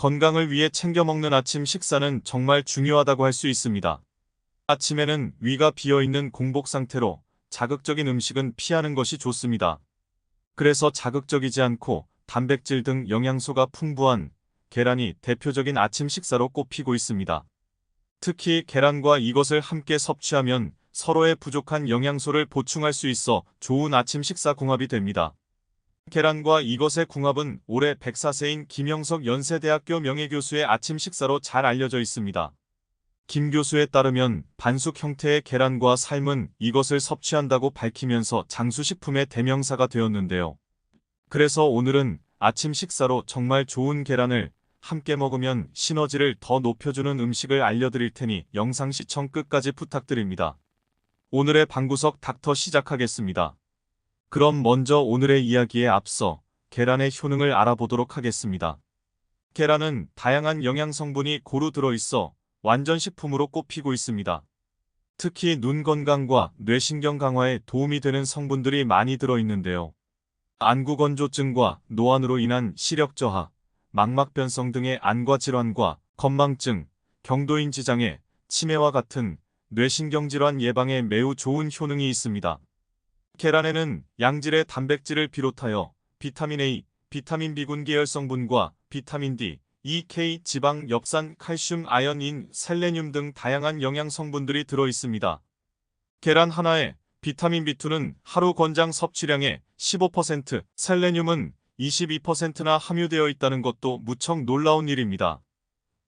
건강을 위해 챙겨 먹는 아침 식사는 정말 중요하다고 할 수 있습니다. 아침에는 위가 비어있는 공복 상태로 자극적인 음식은 피하는 것이 좋습니다. 그래서 자극적이지 않고 단백질 등 영양소가 풍부한 계란이 대표적인 아침 식사로 꼽히고 있습니다. 특히 계란과 이것을 함께 섭취하면 서로의 부족한 영양소를 보충할 수 있어 좋은 아침 식사 궁합이 됩니다. 계란과 이것의 궁합은 올해 104세인 김영석 연세대학교 명예교수의 아침 식사로 잘 알려져 있습니다. 김 교수에 따르면 반숙 형태의 계란과 삶은 이것을 섭취한다고 밝히면서 장수식품의 대명사가 되었는데요. 그래서 오늘은 아침 식사로 정말 좋은 계란을 함께 먹으면 시너지를 더 높여주는 음식을 알려드릴 테니 영상 시청 끝까지 부탁드립니다. 오늘의 방구석 닥터 시작하겠습니다. 그럼 먼저 오늘의 이야기에 앞서 계란의 효능을 알아보도록 하겠습니다. 계란은 다양한 영양 성분이 고루 들어있어 완전 식품으로 꼽히고 있습니다. 특히 눈 건강과 뇌신경 강화에 도움이 되는 성분들이 많이 들어있는데요. 안구건조증과 노안으로 인한 시력 저하, 망막 변성 등의 안과 질환과 건망증, 경도인 지장애, 치매와 같은 뇌신경 질환 예방에 매우 좋은 효능이 있습니다. 계란에는 양질의 단백질을 비롯하여 비타민 A, 비타민 B군 계열 성분과 비타민 D, EK, 지방, 엽산, 칼슘, 아연인, 셀레늄 등 다양한 영양 성분들이 들어 있습니다. 계란 하나에 비타민 B2는 하루 권장 섭취량의 15%, 셀레늄은 22%나 함유되어 있다는 것도 무척 놀라운 일입니다.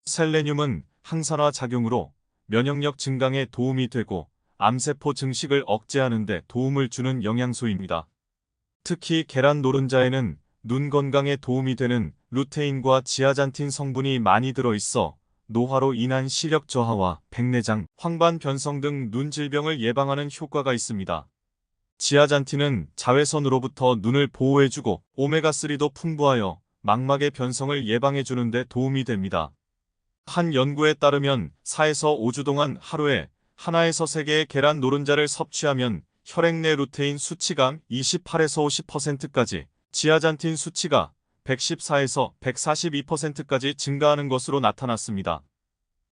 셀레늄은 항산화 작용으로 면역력 증강에 도움이 되고 암세포 증식을 억제하는 데 도움을 주는 영양소입니다. 특히 계란 노른자에는 눈 건강에 도움이 되는 루테인과 지아잔틴 성분이 많이 들어있어 노화로 인한 시력 저하와 백내장, 황반 변성 등 눈 질병을 예방하는 효과가 있습니다. 지아잔틴은 자외선으로부터 눈을 보호해주고 오메가3도 풍부하여 망막의 변성을 예방해주는 데 도움이 됩니다. 한 연구에 따르면 4에서 5주 동안 하루에 하나에서 3개의 계란 노른자를 섭취하면 혈액 내 루테인 수치가 28에서 50%까지, 지아잔틴 수치가 114에서 142%까지 증가하는 것으로 나타났습니다.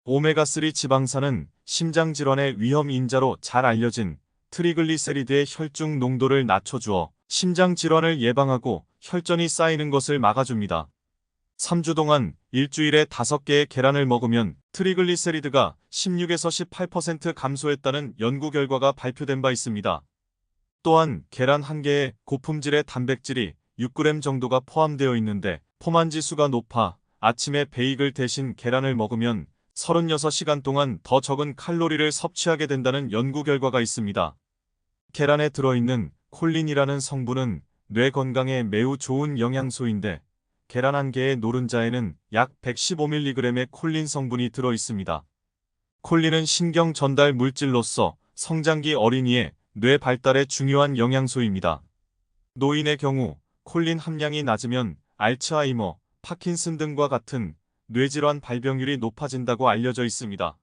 오메가3 지방산은 심장 질환의 위험 인자로 잘 알려진 트리글리세리드의 혈중 농도를 낮춰주어 심장 질환을 예방하고 혈전이 쌓이는 것을 막아줍니다. 3주 동안 일주일에 5개의 계란을 먹으면 트리글리세리드가 16에서 18% 감소했다는 연구 결과가 발표된 바 있습니다. 또한 계란 한 개에 고품질의 단백질이 6g 정도가 포함되어 있는데 포만 지수가 높아 아침에 베이글 대신 계란을 먹으면 36시간 동안 더 적은 칼로리를 섭취하게 된다는 연구 결과가 있습니다. 계란에 들어있는 콜린이라는 성분은 뇌 건강에 매우 좋은 영양소인데 계란 한 개의 노른자에는 약 115mg의 콜린 성분이 들어 있습니다. 콜린은 신경 전달 물질로서 성장기 어린이의 뇌 발달에 중요한 영양소입니다. 노인의 경우 콜린 함량이 낮으면 알츠하이머, 파킨슨 등과 같은 뇌질환 발병률이 높아진다고 알려져 있습니다.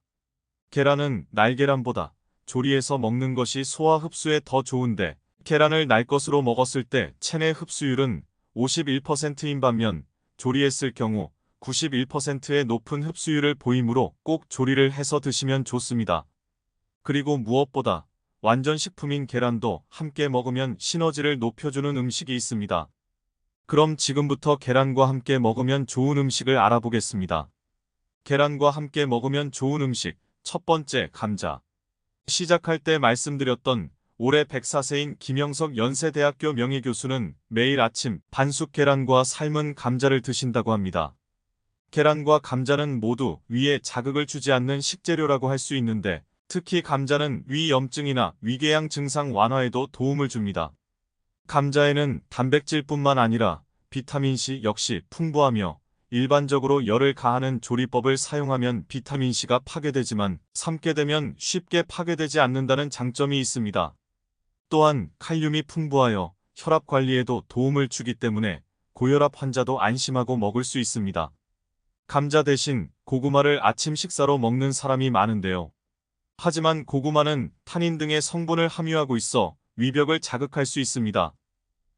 계란은 날계란보다 조리해서 먹는 것이 소화 흡수에 더 좋은데 계란을 날 것으로 먹었을 때 체내 흡수율은 51%인 반면 조리했을 경우 91%의 높은 흡수율을 보이므로 꼭 조리를 해서 드시면 좋습니다. 그리고 무엇보다 완전 식품인 계란도 함께 먹으면 시너지를 높여주는 음식이 있습니다. 그럼 지금부터 계란과 함께 먹으면 좋은 음식을 알아보겠습니다. 계란과 함께 먹으면 좋은 음식 첫 번째 감자 시작할 때 말씀드렸던 올해 104세인 김영석 연세대학교 명예교수는 매일 아침 반숙 계란과 삶은 감자를 드신다고 합니다. 계란과 감자는 모두 위에 자극을 주지 않는 식재료라고 할 수 있는데 특히 감자는 위 염증이나 위궤양 증상 완화에도 도움을 줍니다. 감자에는 단백질뿐만 아니라 비타민C 역시 풍부하며 일반적으로 열을 가하는 조리법을 사용하면 비타민C가 파괴되지만 삶게 되면 쉽게 파괴되지 않는다는 장점이 있습니다. 또한 칼륨이 풍부하여 혈압 관리에도 도움을 주기 때문에 고혈압 환자도 안심하고 먹을 수 있습니다. 감자 대신 고구마를 아침 식사로 먹는 사람이 많은데요. 하지만 고구마는 탄닌 등의 성분을 함유하고 있어 위벽을 자극할 수 있습니다.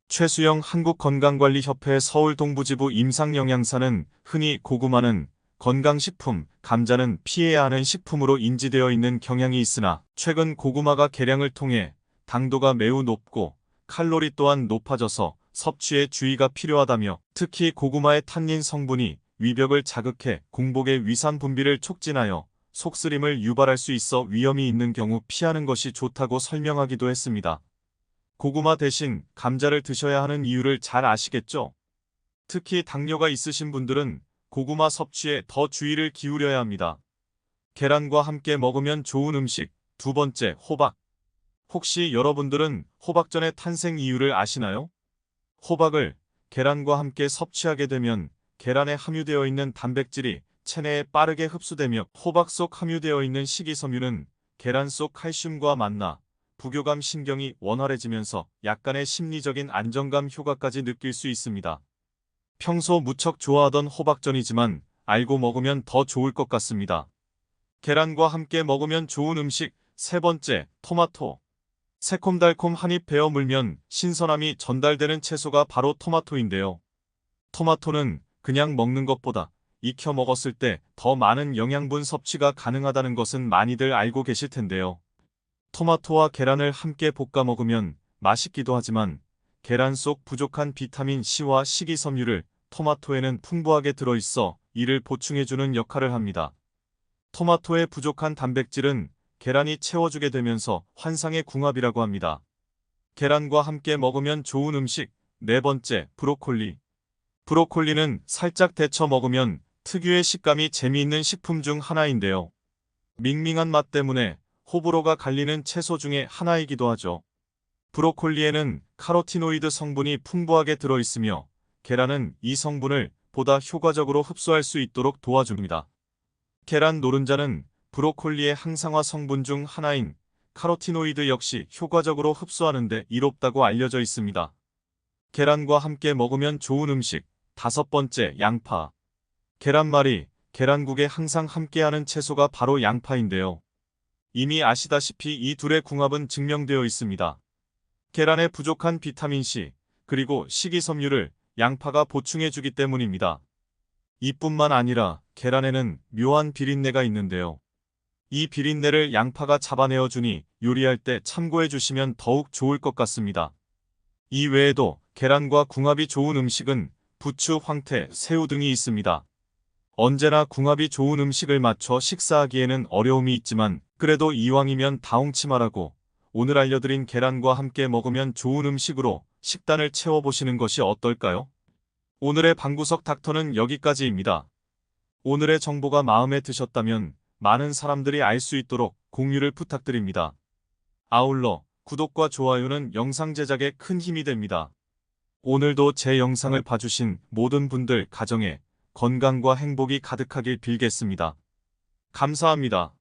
최수영 한국건강관리협회 서울동부지부 임상영양사는 흔히 고구마는 건강식품, 감자는 피해야 하는 식품으로 인지되어 있는 경향이 있으나 최근 고구마가 개량을 통해 당도가 매우 높고 칼로리 또한 높아져서 섭취에 주의가 필요하다며 특히 고구마의 탄닌 성분이 위벽을 자극해 공복의 위산 분비를 촉진하여 속쓰림을 유발할 수 있어 위험이 있는 경우 피하는 것이 좋다고 설명하기도 했습니다. 고구마 대신 감자를 드셔야 하는 이유를 잘 아시겠죠? 특히 당뇨가 있으신 분들은 고구마 섭취에 더 주의를 기울여야 합니다. 계란과 함께 먹으면 좋은 음식. 두 번째, 호박. 혹시 여러분들은 호박전의 탄생 이유를 아시나요? 호박을 계란과 함께 섭취하게 되면 계란에 함유되어 있는 단백질이 체내에 빠르게 흡수되며 호박 속 함유되어 있는 식이섬유는 계란 속 칼슘과 만나 부교감 신경이 원활해지면서 약간의 심리적인 안정감 효과까지 느낄 수 있습니다. 평소 무척 좋아하던 호박전이지만 알고 먹으면 더 좋을 것 같습니다. 계란과 함께 먹으면 좋은 음식 세 번째, 토마토. 새콤달콤 한입 베어 물면 신선함이 전달되는 채소가 바로 토마토인데요. 토마토는 그냥 먹는 것보다 익혀 먹었을 때 더 많은 영양분 섭취가 가능하다는 것은 많이들 알고 계실 텐데요. 토마토와 계란을 함께 볶아 먹으면 맛있기도 하지만 계란 속 부족한 비타민 C와 식이섬유를 토마토에는 풍부하게 들어있어 이를 보충해주는 역할을 합니다. 토마토의 부족한 단백질은 계란이 채워주게 되면서 환상의 궁합이라고 합니다. 계란과 함께 먹으면 좋은 음식 네 번째 브로콜리 브로콜리는 살짝 데쳐 먹으면 특유의 식감이 재미있는 식품 중 하나인데요. 밍밍한 맛 때문에 호불호가 갈리는 채소 중에 하나이기도 하죠. 브로콜리에는 카로티노이드 성분이 풍부하게 들어있으며 계란은 이 성분을 보다 효과적으로 흡수할 수 있도록 도와줍니다. 계란 노른자는 브로콜리의 항상화 성분 중 하나인 카로티노이드 역시 효과적으로 흡수하는 데 이롭다고 알려져 있습니다. 계란과 함께 먹으면 좋은 음식 다섯 번째 양파 계란말이 계란국에 항상 함께하는 채소가 바로 양파인데요. 이미 아시다시피 이 둘의 궁합은 증명되어 있습니다. 계란에 부족한 비타민C 그리고 식이섬유를 양파가 보충해주기 때문입니다. 이뿐만 아니라 계란에는 묘한 비린내가 있는데요. 이 비린내를 양파가 잡아내어 주니 요리할 때 참고해 주시면 더욱 좋을 것 같습니다. 이 외에도 계란과 궁합이 좋은 음식은 부추, 황태, 새우 등이 있습니다. 언제나 궁합이 좋은 음식을 맞춰 식사하기에는 어려움이 있지만 그래도 이왕이면 다홍치마라고 오늘 알려드린 계란과 함께 먹으면 좋은 음식으로 식단을 채워보시는 것이 어떨까요? 오늘의 방구석 닥터는 여기까지입니다. 오늘의 정보가 마음에 드셨다면 많은 사람들이 알 수 있도록 공유를 부탁드립니다. 아울러 구독과 좋아요는 영상 제작에 큰 힘이 됩니다. 오늘도 제 영상을 봐주신 모든 분들 가정에 건강과 행복이 가득하길 빌겠습니다. 감사합니다.